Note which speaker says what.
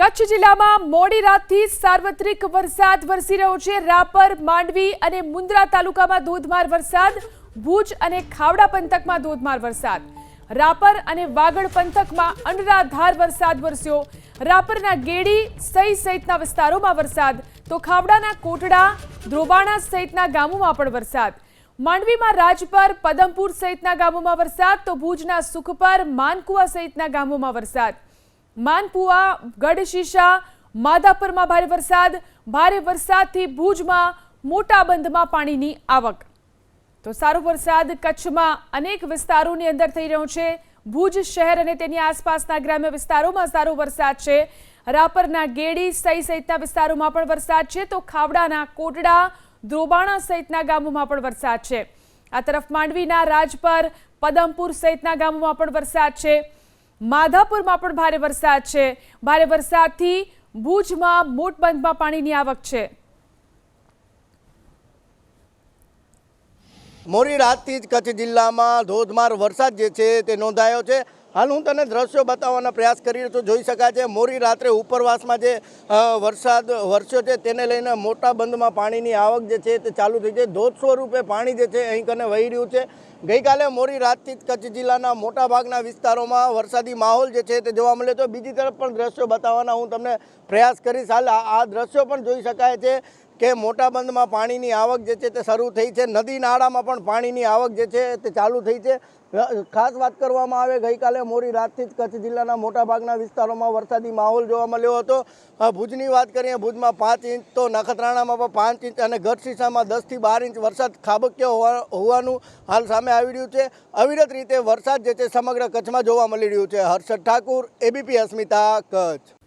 Speaker 1: કચ્છ જિલ્લામાં મોડી રાતથી સાર્વત્રિક વરસાદ વરસી રહ્યો છે. રાપર, માંડવી અને મુન્દ્રા તાલુકામાં ધોધમાર વરસાદ, ભુજ અને ખાવડા પંથકમાં ધોધમાર વરસાદ. રાપર અને વાગડ પંથકમાં અનરાધાર વરસાદ વરસ્યો. રાપરના ગેડી સહી સહિતના વિસ્તારોમાં વરસાદ. તો ખાવડાના કોટડા, ધ્રોબાણા સહિતના ગામોમાં પણ વરસાદ. માંડવીમાં રાજપર, પદમપુર સહિતના ગામોમાં વરસાદ. તો ભુજના સુખપર, માનકુવા સહિતના ગામોમાં વરસાદ. માનપુઆ, ગઢશીશા, માધાપરમાં ભારે વરસાદ. ભારે વરસાદથી ભુજમાં મોટા બંધમાં પાણીની આવક. તો સારો વરસાદ કચ્છમાં અનેક વિસ્તારોની અંદર થઈ રહ્યો છે. ભુજ શહેર અને તેની આસપાસના ગ્રામ્ય વિસ્તારોમાં સારો વરસાદ છે. રાપરના ગેડી સહી સહિતના વિસ્તારોમાં પણ વરસાદ છે. તો ખાવડાના કોટડા દ્રોબાણા સહિતના ગામોમાં પણ વરસાદ છે. આ તરફ માંડવીના રાજપર, પદમપુર સહિતના ગામોમાં પણ વરસાદ છે. માધાપુરમાં પણ ભારે વરસાદ છે. ભારે વરસાદથી ભુજમાં મોટબંધમાં પાણીની આવક છે.
Speaker 2: મોડી રાતથી જ કચ્છ જિલ્લામાં ધોધમાર વરસાદ જે છે તે નોંધાયો છે. હાલ હું તને દ્રશ્યો બતાવવાનો પ્રયાસ કરી રહ્યો છું. જોઈ શકાય છે, મોડી રાત્રે ઉપરવાસમાં જે વરસાદ વરસ્યો છે, તેને લઈને મોટા બંધમાં પાણીની આવક જે છે તે ચાલુ થઈ છે. ધોધ સ્વરૂપે પાણી જે છે અહીં કને વહી રહ્યું છે. ગઈકાલે મોડી રાતથી જ કચ્છ જિલ્લાના મોટાભાગના વિસ્તારોમાં વરસાદી માહોલ જે છે તે જોવા મળ્યો તો બીજી તરફ પણ દ્રશ્યો બતાવવાના હું તમને પ્રયાસ કરીશ. હાલ આ દ્રશ્યો પણ જોઈ શકાય છે કે મોટા બંધમાં પાણીની આવક જે છે તે શરૂ થઈ છે. નદી નાળામાં પણ પાણીની આવક જે છે તે ચાલુ થઈ છે. ખાસ વાત કરવામાં આવે, ગઈકાલે મોડી રાતથી જ કચ્છ જિલ્લાના મોટાભાગના વિસ્તારોમાં વરસાદી માહોલ જોવા મળ્યો હતો. ભુજની વાત કરીએ, ભુજમાં પાંચ ઇંચ તો નખત્રાણામાં પણ પાંચ ઇંચ અને ગઢશીસામાં દસથી બાર ઇંચ વરસાદ ખાબક્યો હોવા- હોવાનું હાલ સામે આવી રહ્યું છે. અવિરત રીતે વરસાદ જે છે સમગ્ર કચ્છમાં જોવા મળી રહ્યું છે. હર્ષદ ઠાકુર, એબીપી અસ્મિતા, કચ્છ.